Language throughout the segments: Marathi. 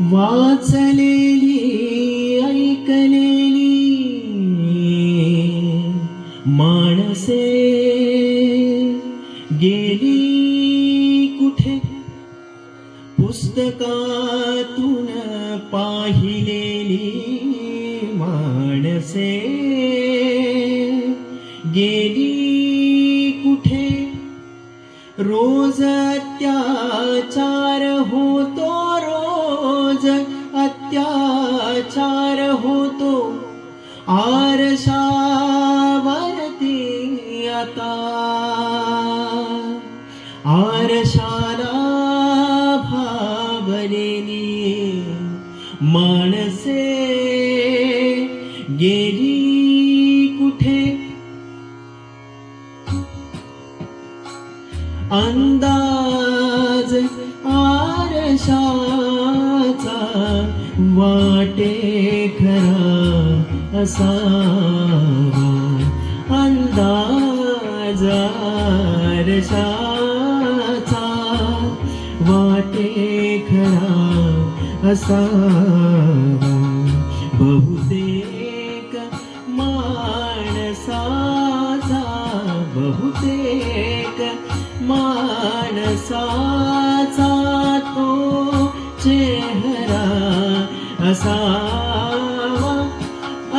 वाचलेली ऐकलेली माणसे गेली कुठे? पुस्तकातून पाहिलेली माणसे गेली कुठे? रोज त्याचा रोज अत्याचार होतो. आरशावरती आता. आरशाला भावलेली माणसे गेली कुठे? अंदाज आरशा आरशाचा वाटे खरा असावा. अंदाजारशाचा वाटे खरा असावा. बहुतेक माणसाचा बहुतेक माणसा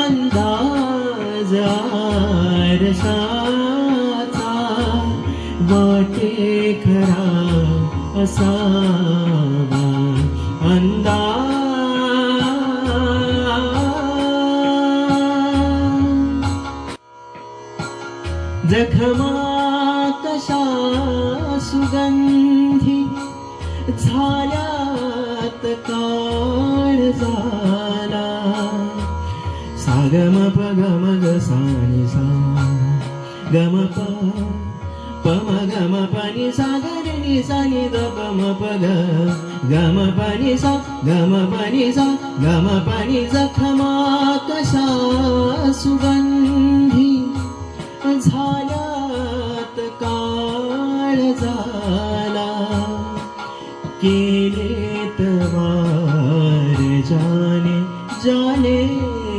अंदाज वाटे खरा असावा. अंदाज जखमा कशा सुगंधी झाल्यात काळ ग म प गम ग सानि सा गम प पम प नि सा ग रे नि सा नि द पम प ग गम पनि सा गम पनि सा म पाणीचं खमाक सा सुगंधी झाल्यात काळ झाला केले तवार जाने। जाने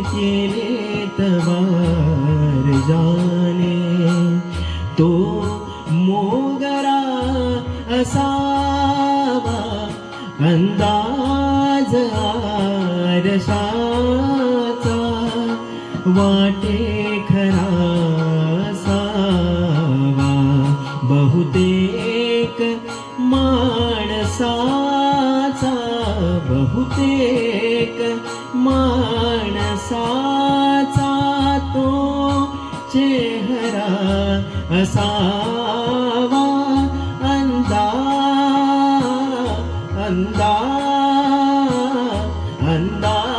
केलेत तबार जाने। तो मोगरा असावा अंदाज आरशाचा वाटे खरा असावा बहुतेक माणसा बहुतेक माणसाचा तो चेहरा असावा. अंदा अंदा अंदा